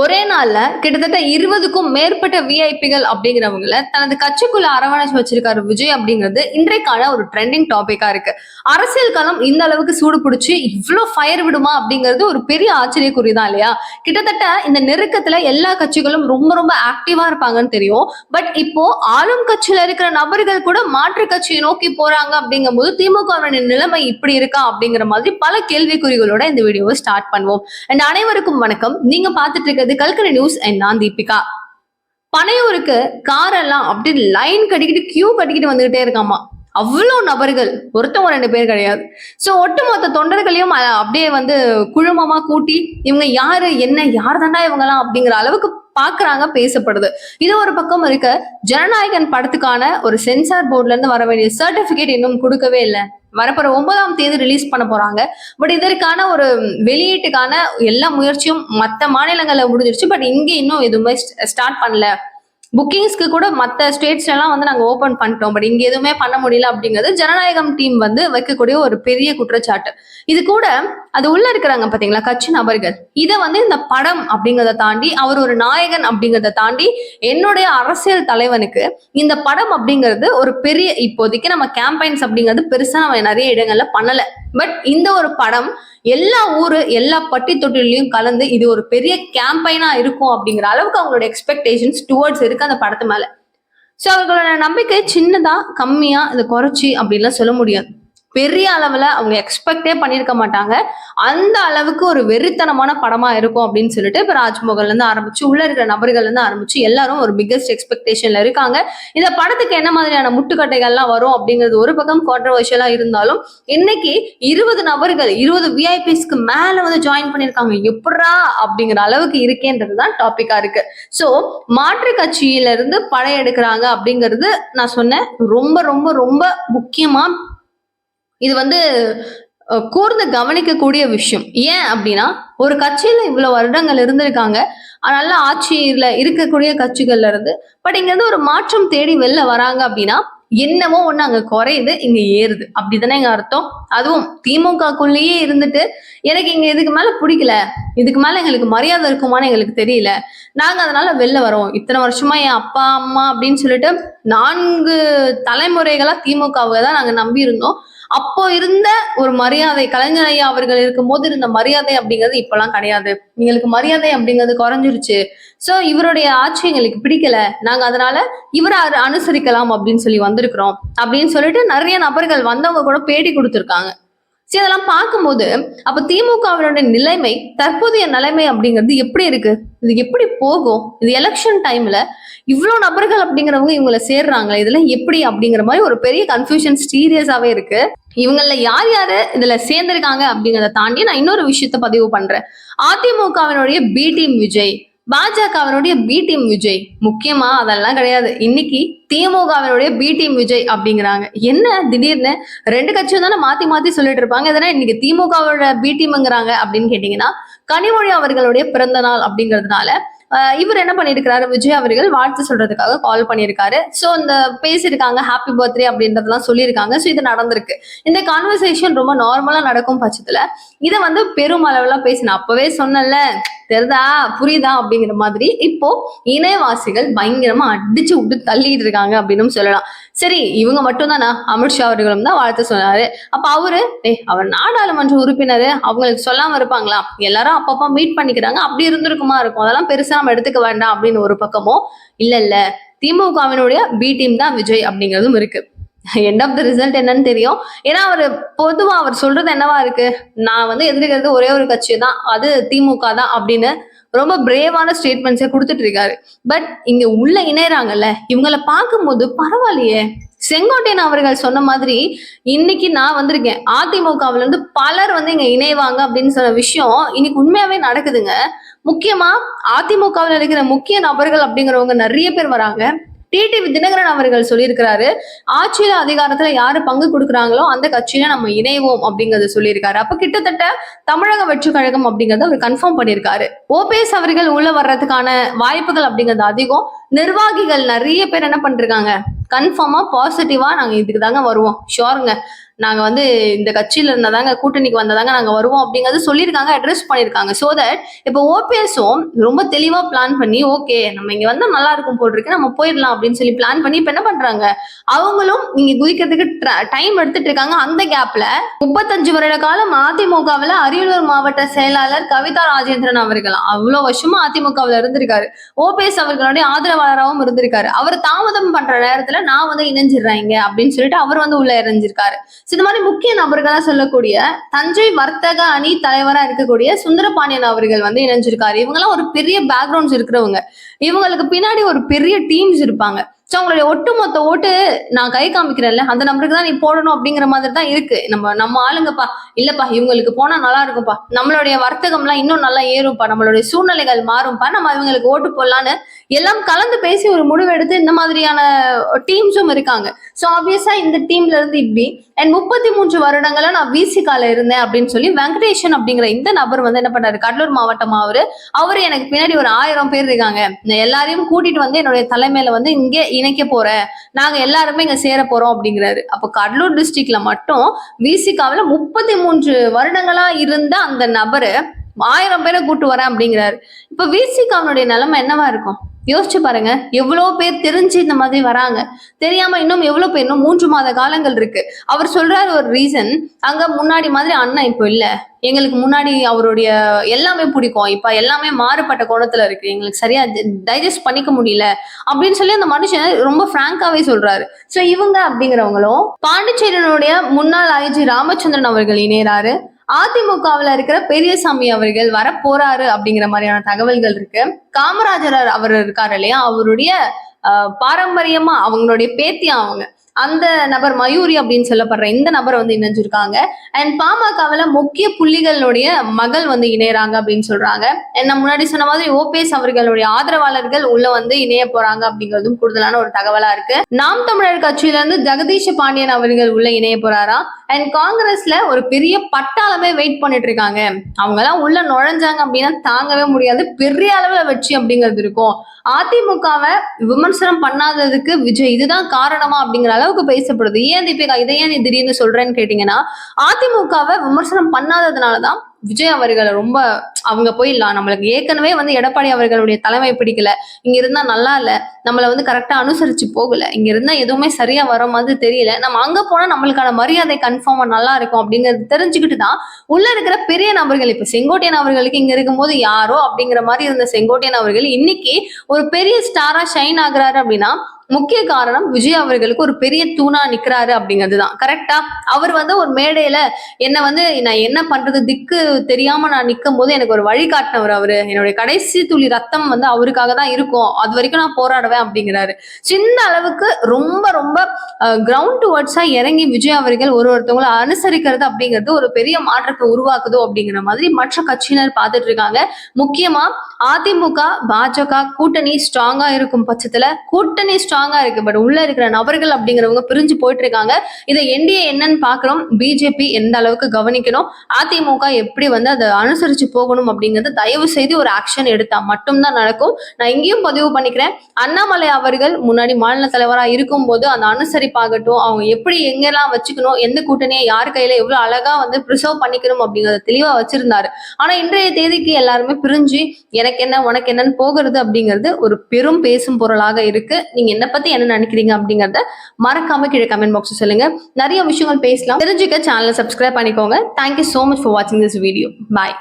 ஒரே நாள்ல கிட்டத்தட்ட இருபதுக்கும் மேற்பட்ட விஐபிகள் அப்படிங்கிறவங்கள தனது கட்சிக்குள்ள அரவணைச்சு வச்சிருக்காரு விஜய் அப்படிங்கிறது இன்றைக்கான ஒரு ட்ரெண்டிங் டாபிக்கா இருக்கு. அரசியல் களம் இந்த அளவுக்கு சூடு பிடிச்சி இவ்வளோ ஃபயர் விடுமா அப்படிங்கிறது ஒரு பெரிய ஆச்சரியக்குறிதான் இல்லையா? கிட்டத்தட்ட இந்த நெருக்கத்துல எல்லா கட்சிகளும் ரொம்ப ரொம்ப ஆக்டிவா இருப்பாங்கன்னு தெரியும். பட் இப்போ ஆளும் கட்சியில இருக்கிற நபர்கள் கூட மாற்று கட்சியை நோக்கி போறாங்க அப்படிங்கும்போது திமுகவின் நிலைமை இப்படி இருக்கா அப்படிங்கிற மாதிரி பல கேள்விக்குறிகளோட இந்த வீடியோவை ஸ்டார்ட் பண்ணுவோம். அண்ட் அனைவருக்கும் வணக்கம். நீங்க பார்த்துட்டு இருக்கிறது கல்கரி நியூஸ் அண்ட் நான் தீபிகா. பனையூருக்கு காரெல்லாம் அப்படி லைன் கட்டிக்கிட்டு கியூ கட்டிக்கிட்டு வந்துகிட்டே இருக்காமா. அவ்வளோ நபர்கள். ஒருத்தவங்க ரெண்டு பேர் கிடையாது. ஸோ ஒட்டுமொத்த தொண்டர்களையும் அப்படியே வந்து குழுமமா கூட்டி இவங்க யாரு என்ன யார் தாண்டா இவங்கலாம் அப்படிங்கிற அளவுக்கு பாக்குறாங்க பேசப்படுது. இது ஒரு பக்கம் இருக்க ஜனநாயகன் படத்துக்கான ஒரு சென்சார் போர்ட்ல இருந்து வர வேண்டிய சர்டிபிகேட் இன்னும் கொடுக்கவே இல்லை. வரப்போற ஒன்பதாம் தேதி ரிலீஸ் பண்ண போறாங்க. பட் இதற்கான ஒரு வெளியீட்டுக்கான எல்லா முயற்சியும் மற்ற மாநிலங்களில் முடிஞ்சிருச்சு. பட் இங்கே இன்னும் எதுவுமே ஸ்டார்ட் பண்ணல. புக்கிங்ஸ்க்கு கூட மற்ற ஸ்டேட்ஸ்ல எல்லாம் வந்து நாங்கள் ஓப்பன் பண்ணிட்டோம். பட் இங்கே எதுவுமே பண்ண முடியல அப்படிங்கிறது ஜனநாயகம் டீம் வந்து வைக்கக்கூடிய ஒரு பெரிய குற்றச்சாட்டு. இது கூட அது உள்ள இருக்கிறாங்க பாத்தீங்களா? கட்சி நபர்கள். இதை வந்து இந்த படம் அப்படிங்கிறத தாண்டி அவர் ஒரு நாயகன் அப்படிங்கிறத தாண்டி என்னுடைய அரசியல் தலைவனுக்கு இந்த படம் அப்படிங்கிறது ஒரு பெரிய இப்போதைக்கு நம்ம கேம்பெயின்ஸ் அப்படிங்கிறது பெருசா நம்ம நிறைய இடங்கள்ல பண்ணல. பட் இந்த ஒரு படம் எல்லா ஊரு எல்லா பட்டி தொட்டிலையும் கலந்து இது ஒரு பெரிய கேம்பெயினா இருக்கும் அப்படிங்கிற அளவுக்கு அவங்களோட எக்ஸ்பெக்டேஷன்ஸ் டுவர்ட்ஸ் இருக்கு அந்த படத்து மேல. ஸோ அவர்களோட நம்பிக்கை சின்னதா கம்மியா இதை குறைச்சி அப்படின்லாம் சொல்ல முடியாது. பெரிய அளவுல அவங்க எக்ஸ்பெக்டே பண்ணியிருக்க மாட்டாங்க. அந்த அளவுக்கு ஒரு வெறித்தனமான படமா இருக்கும் அப்படின்னு சொல்லிட்டு இப்ப ராஜ்மோகன்ல இருந்து ஆரம்பிச்சு உள்ள இருக்கிற நபர்கள்லேருந்து ஆரம்பிச்சு எல்லாரும் ஒரு பிக்கஸ்ட் எக்ஸ்பெக்டேஷன்ல இருக்காங்க. இந்த படத்துக்கு என்ன மாதிரியான முட்டுக்கட்டைகள்லாம் வரும் அப்படிங்கிறது ஒரு பக்கம் கான்ட்ரவர்ஷியலா இருந்தாலும் இன்னைக்கு இருபது நபர்கள் இருபது விஐபிஸ்க்கு மேல வந்து ஜாயின் பண்ணிருக்காங்க எப்படா அப்படிங்கிற அளவுக்கு இருக்கேன்றது தான் டாபிக்கா இருக்கு. சோ மாற்று கட்சியில இருந்து படையெடுக்கிறாங்க அப்படிங்கிறது நான் சொன்னேன். ரொம்ப ரொம்ப ரொம்ப முக்கியமா இது வந்து கூர்ந்து கவனிக்கக்கூடிய விஷயம். ஏன் அப்படின்னா ஒரு கட்சியில இவ்வளவு வருடங்கள் இருந்திருக்காங்க. நல்ல ஆட்சியில இருக்கக்கூடிய கட்சிகள்ல இருந்து பட் இங்க இருந்து ஒரு மாற்றம் தேடி வெளில வராங்க அப்படின்னா என்னமோ ஒண்ணு அங்க குறையுது இங்க ஏறுது. அப்படிதானே எங்க அர்த்தம். அதுவும் திமுகக்குள்ளேயே இருந்துட்டு எனக்கு இங்க இதுக்கு மேல பிடிக்கல இதுக்கு மேல எங்களுக்கு மரியாதை இருக்குமான்னு எங்களுக்கு தெரியல. நாங்க அதனால வெளில வரோம். இத்தனை வருஷமா என் அப்பா அம்மா அப்படின்னு சொல்லிட்டு நான்கு தலைமுறைகளா திமுகவை தான் நாங்க நம்பி இருந்தோம் அப்போ இருந்த ஒரு மரியாதை கலைஞர் ஐயா அவர்கள் இருக்கும்போது இருந்த மரியாதை அப்படிங்கிறது இப்பெல்லாம் கிடையாது. எங்களுக்கு மரியாதை அப்படிங்கிறது குறைஞ்சிருச்சு. சோ இவருடைய ஆட்சி எங்களுக்கு பிடிக்கல. நாங்க அதனால இவரை அனுசரிக்கலாம் அப்படின்னு சொல்லி வந்திருக்கிறோம். அப்படின்னு சொல்லிட்டு நிறைய நபர்கள் வந்தவங்க கூட பேட்டி கொடுத்துருக்காங்க. சரி அதெல்லாம் பார்க்கும்போது அப்ப திமுகவினுடைய நிலைமை தற்போதைய நிலைமை அப்படிங்கிறது எப்படி இருக்கு? இது எப்படி போகும்? இது எலெக்ஷன் டைம்ல இவ்வளோ நபர்கள் அப்படிங்கிறவங்க இவங்கள சேர்றாங்களே இதெல்லாம் எப்படி அப்படிங்கிற மாதிரி ஒரு பெரிய கன்ஃபியூஷன் சீரியஸாவே இருக்கு. இவங்கள யார் யாரு இதுல சேர்ந்திருக்காங்க அப்படிங்கிறத தாண்டி நான் இன்னொரு விஷயத்த பதிவு பண்றேன். அதிமுகவினுடைய பி டீம் விஜய் பாஜகவினுடைய பி டீம் விஜய். முக்கியமா அதெல்லாம் கிடையாது. இன்னைக்கு திமுகவினுடைய பி டீம் விஜய் அப்படிங்கிறாங்க. என்ன திடீர்னு ரெண்டு கட்சியும் தானே மாத்தி மாத்தி சொல்லிட்டு இருப்பாங்க. இதனா இன்னைக்கு திமுகவோட பி டீம்ங்கிறாங்க அப்படின்னு கேட்டீங்கன்னா கனிமொழி அவர்களுடைய பிறந்த நாள் அப்படிங்கிறதுனால இவர் என்ன பண்ணியிருக்கிறாரு? விஜய் அவர்கள் வாழ்த்து சொல்றதுக்காக கால் பண்ணியிருக்காரு. ஸோ இந்த பேசியிருக்காங்க ஹாப்பி பர்த்டே அப்படின்றதெல்லாம் சொல்லியிருக்காங்க. ஸோ இது நடந்திருக்கு. இந்த கான்வர்சேஷன் ரொம்ப நார்மலா நடக்கும் பட்சத்துல இதை வந்து பெரும் அளவுல பேசினேன். அப்பவே சொன்னேன்ல தெரிதா? புரியுதா? அப்படிங்கிற மாதிரி இப்போ இணையவாசிகள் பயங்கரமா அடிச்சு விட்டு தள்ளிட்டு இருக்காங்க அப்படின்னு சொல்லலாம். சரி இவங்க மட்டும் தானா அமித்ஷா அவர்களும் தான் வாழ்த்து சொன்னாரு. அப்ப அவரு ஏய் அவர் நாடாளுமன்ற உறுப்பினர் அவங்களுக்கு சொல்லாம இருப்பாங்களா? எல்லாரும் அப்பப்போ மீட் பண்ணிக்கிறாங்க. அப்படி இருந்திருக்குமா இருக்கும். அதெல்லாம் பெருசா நம்ம எடுத்துக்க வேண்டாம் அப்படின்னு ஒரு பக்கமும் இல்ல இல்ல. திமுகவினுடைய பி டீம் தான் விஜய் அப்படிங்கிறதும் இருக்கு. எண்ட் ஆஃப் த ரிசல்ட் என்னன்னு தெரியும். ஏன்னா அவர் பொதுவா அவர் சொல்றது என்னவா இருக்கு? நான் வந்து எதிர்க்கிறது ஒரே ஒரு கட்சி தான் அது திமுக தான் அப்படின்னு ரொம்ப பிரேவான ஸ்டேட்மெண்ட்ஸை கொடுத்துட்டு இருக்காரு. பட் இங்க உள்ள இணையறாங்கல்ல இவங்கள பார்க்கும்போது பரவாயில்லையே. செங்கோட்டையன் அவர்கள் சொன்ன மாதிரி இன்னைக்கு நான் வந்திருக்கேன். அதிமுகவுல இருந்து பலர் வந்து இங்க இணைவாங்க அப்படின்னு சொன்ன விஷயம் இன்னைக்கு உண்மையாவே நடக்குதுங்க. முக்கியமா அதிமுகவில் இருக்கிற முக்கிய நபர்கள் அப்படிங்கிறவங்க நிறைய பேர் வராங்க. டிடிவி தினகரன் அவர்கள் சொல்லியிருக்கிறாரு ஆட்சியில அதிகாரத்துல யாரு பங்கு கொடுக்குறாங்களோ அந்த கட்சியில நம்ம இணைவோம் அப்படிங்கறத சொல்லியிருக்காரு. அப்ப கிட்டத்தட்ட தமிழக வெற்றி கழகம் அப்படிங்கறத அவர் கன்ஃபார்ம் பண்ணியிருக்காரு. ஓபிஎஸ் அவர்கள் உள்ள வர்றதுக்கான வாய்ப்புகள் அப்படிங்கிறது அதிகம். நிர்வாகிகள் நிறைய பேர் என்ன பண்றாங்க கன்ஃபார்மா பாசிட்டிவா நாங்க இதுக்கு தாங்க வருவோம். ஷோருங்க நாங்க வந்து இந்த கட்சியில இருந்தாதாங்க கூட்டணிக்கு வந்ததாங்க நாங்க வருவோம் அப்படிங்கறது சொல்லியிருக்காங்க அட்ரஸ் பண்ணியிருக்காங்க. சோ தட் இப்போ ஓபிஎஸும் ரொம்ப தெளிவா பிளான் பண்ணி ஓகே நம்ம இங்க வந்தா நல்லா இருக்கும் போல் இருக்கு நம்ம போயிடலாம் அப்படின்னு சொல்லி பிளான் பண்ணி இப்ப என்ன பண்றாங்க? அவங்களும் நீங்க குதிக்கிறதுக்கு டைம் எடுத்துட்டு இருக்காங்க. அந்த கேப்ல முப்பத்தஞ்சு வருட காலம் அதிமுகவில் அரியலூர் மாவட்ட செயலாளர் கவிதா ராஜேந்திரன் அவர்கள் அவ்வளவு வருஷமா அதிமுகவுல இருந்திருக்காரு. ஓபிஎஸ் அவர்களுடைய ஆதரவாளராகவும் இருந்திருக்காரு. அவர் தாமதம் பண்ற நேரத்துல நான் வந்து இணைஞ்சிடுறேன் அப்படின்னு சொல்லிட்டு அவர் வந்து உள்ள இணைஞ்சிருக்காரு இந்த மாதிரி முக்கிய நபர்களா சொல்லக்கூடிய தஞ்சை வர்த்தக அணி தலைவரா இருக்கக்கூடிய சுந்தரபாண்டியன் அவர்கள் வந்து இணைஞ்சிருக்காரு. இவங்கெல்லாம் ஒரு பெரிய பேக்ரவுண்ட்ஸ் இருக்கிறவங்க. இவங்களுக்கு பின்னாடி ஒரு பெரிய டீம்ஸ் இருப்பாங்க. ஸோ அவங்களுடைய ஒட்டுமொத்த ஓட்டு நான் கை காமிக்கிறேன்ல அந்த நம்பருக்கு தான் நீ போடணும் அப்படிங்கிற மாதிரி தான் இருக்கு. நம்ம நம்ம ஆளுங்கப்பா இல்லப்பா இவங்களுக்கு போனா நல்லா இருக்கும்ப்பா. நம்மளுடைய வர்த்தகம்லாம் இன்னும் நல்லா ஏறும்ப்பா. நம்மளுடைய சூழ்நிலைகள் மாறும்ப்பா. நம்ம இவங்களுக்கு ஓட்டு போடலான்னு எல்லாம் கலந்து பேசி ஒரு முடிவு எடுத்து இந்த மாதிரியான டீம்ஸும் இருக்காங்க. ஸோ ஆப்வியஸா இந்த டீம்ல இருந்து இப்படி. அண்ட் முப்பத்தி மூன்று வருடங்களா நான் விசிகால இருந்தேன் அப்படின்னு சொல்லி வெங்கடேஷன் அப்படிங்கிற இந்த நபர் வந்து என்ன பண்ணாரு? கடலூர் மாவட்டம் அவரு? அவரு எனக்கு பின்னாடி ஒரு ஆயிரம் பேர் இருக்காங்க. எல்லாரையும் கூட்டிட்டு வந்து என்னுடைய தலைமையில வந்து இங்கே இணைக்க போறேன் நாங்க எல்லாருமே இங்க சேர போறோம் அப்படிங்கிறாரு. அப்ப கடலூர் டிஸ்ட்ரிக்ட்ல மட்டும் விசிகாவில முப்பத்தி மூன்று வருடங்களா இருந்த அந்த நபரு ஆயிரம் பேரை கூட்டு வரேன் அப்படிங்கிறாரு. இப்ப விசிகாவினுடைய நிலைமை என்னவா இருக்கும்? யோசிச்சு பாருங்க எவ்வளவு பேர் தெரிஞ்சு இந்த மாதிரி வராங்க. தெரியாம இன்னும் எவ்வளவு பேர் இன்னும் மூன்று மாத காலங்கள் இருக்கு. அவர் சொல்றாரு ஒரு ரீசன் அங்க முன்னாடி மாதிரி அண்ணன் இப்போ இல்ல. எங்களுக்கு முன்னாடி அவருடைய எல்லாமே பிடிக்கும். இப்ப எல்லாமே மாறுபட்ட கோணத்துல இருக்கு. எங்களுக்கு சரியா டைஜஸ்ட் பண்ணிக்க முடியல. அப்படின்னு சொல்லி அந்த மனுஷன் ரொம்ப பிராங்காவே சொல்றாரு. சோ இவங்க அப்படிங்கிறவங்களும் பாண்டிச்சேரியனுடைய முன்னாள் ஐஜி ராமச்சந்திரன் அவர்கள் இணையறாரு. அதிமுகவில் இருக்கிற பெரியசாமி அவர்கள் வர போறாரு அப்படிங்கிற மாதிரியான தகவல்கள் இருக்கு. காமராஜர் அவர் இருக்காரு இல்லையா? அவருடைய பாரம்பரியமா அவங்களுடைய பேத்தி அவங்க. அந்த நபர் மயூரி அப்படின்னு சொல்லப்படுற இந்த நபர் வந்து இணைஞ்சிருக்காங்க. அண்ட் பாமகவில் முக்கிய புள்ளிகளுடைய மகள் வந்து இணையறாங்க அப்படின்னு சொல்றாங்க. என்ன நான் முன்னாடி சொன்ன மாதிரி ஓபிஎஸ் அவர்களுடைய ஆதரவாளர்கள் உள்ள வந்து இணைய போறாங்க அப்படிங்கிறதும் கூடுதலான ஒரு தகவலா இருக்கு. நாம் தமிழர் கட்சியில இருந்து ஜெகதீஷ் பாண்டியன் அவர்கள் உள்ள இணைய போறாரா? அண்ட் காங்கிரஸ்ல ஒரு பெரிய பட்டாளமே வெயிட் பண்ணிட்டு இருக்காங்க. அவங்க எல்லாம் உள்ள நுழைஞ்சாங்க அப்படின்னா தாங்கவே முடியாது. பெரிய அளவுல வெற்றி அப்படிங்கிறது இருக்கும். அதிமுகவை விமர்சனம் பண்ணாததுக்கு விஜய் இதுதான் காரணமா அப்படிங்கிற அளவுக்கு பேசப்படுது. ஏன் தீபிகா இதை ஏன் நீ திடீர்னு சொல்றேன்னு கேட்டீங்கன்னா அதிமுகவை விமர்சனம் பண்ணாததுனாலதான் விஜய் அவர்களை ரொம்ப அவங்க போயிடலாம். நம்மளுக்கு ஏற்கனவே வந்து எடப்பாடி அவர்களுடைய தலைமை பிடிக்கல. இங்க இருந்தா நல்லா இல்ல. நம்மளை வந்து கரெக்டா அனுசரிச்சு போகல. இங்க இருந்தா எதுவுமே சரியா வர மாதிரி தெரியல. நம்ம அங்க போனா நம்மளுக்கான மரியாதை கன்ஃபார்மா நல்லா இருக்கும் அப்படிங்கறது தெரிஞ்சுக்கிட்டு தான் உள்ள இருக்கிற பெரிய நபர்கள் இப்ப செங்கோட்டையன் அவர்களுக்கு இங்க இருக்கும்போது யாரோ அப்படிங்கிற மாதிரி இருந்த செங்கோட்டையன் அவர்கள் இன்னைக்கு ஒரு பெரிய ஸ்டாரா ஷைன் ஆகுறாரு அப்படின்னா முக்கிய காரணம் விஜய் அவர்களுக்கு ஒரு பெரிய தூணா நிக்கிறாரு அப்படிங்கிறது தான் கரெக்டா அவர் வந்து ஒரு மேடையில என்ன வந்து நான் என்ன பண்றது திக்கு தெரியாம நான் நிக்கும் போது எனக்கு ஒரு வழிகாட்டினவர் அவரு. என்னுடைய கடைசி துளி ரத்தம் வந்து அவருக்காக தான் இருக்கும். அது வரைக்கும் நான் போராடுவேன் அப்படிங்கிறாரு. சின்ன அளவுக்கு ரொம்ப ரொம்ப கிரவுண்ட் வேர்ட்ஸா இறங்கி விஜய் அவர்கள் ஒரு ஒருத்தவங்களை அனுசரிக்கிறது அப்படிங்கிறது ஒரு பெரிய மாற்றத்தை உருவாக்குதோ அப்படிங்கிற மாதிரி மற்ற கட்சியினர் பார்த்துட்டு இருக்காங்க. முக்கியமா அதிமுக பாஜக கூட்டணி ஸ்ட்ராங்கா இருக்கும் பட்சத்துல கூட்டணி ஸ்ட்ராங் ஸ்ட்ராங்கா இருக்கு. பட் உள்ள இருக்கிற நபர்கள் அப்படிங்கிறவங்க பிரிஞ்சு போயிட்டு இருக்காங்க இதை என்டிஏ என்னன்னு பாக்குறோம் பிஜேபி எந்த அளவுக்கு கவனிக்கணும்? அதிமுக எப்படி வந்து அதை அனுசரிச்சு போகணும் அப்படிங்கறது தயவு செய்து ஒரு ஆக்ஷன் எடுத்தா மட்டும்தான் நடக்கும். நான் இங்கேயும் பதிவு பண்ணிக்கிறேன். அண்ணாமலை அவர்கள் முன்னாடி மாநில தலைவரா இருக்கும்போது அந்த அனுசரிப்பாகட்டும் அவங்க எப்படி எங்கெல்லாம் வச்சுக்கணும் எந்த கூட்டணியை யார் கையில எவ்வளவு அழகா வந்து ப்ரிசர்வ் பண்ணிக்கணும் அப்படிங்கறத தெளிவா வச்சிருந்தாரு. ஆனா இன்றைய தேதிக்கு எல்லாருமே பிரிஞ்சு எனக்கு என்ன உனக்கு என்னன்னு போகிறது அப்படிங்கிறது ஒரு பெரும் பேசும் பொருளாக இருக்கு. நீங்க என்ன பத்தி என்ன நினைக்கிறீங்க அப்படிங்கறத மறக்காம கீழே கமெண்ட் பாக்ஸ் சொல்லுங்க. நிறைய விஷயங்கள் பேசலாம். தெரிஞ்சுக்க சேனலை சப்ஸ்கிரைப் பண்ணிக்கோங்க. Thank you so much for வாட்சிங் திஸ் வீடியோ பாய்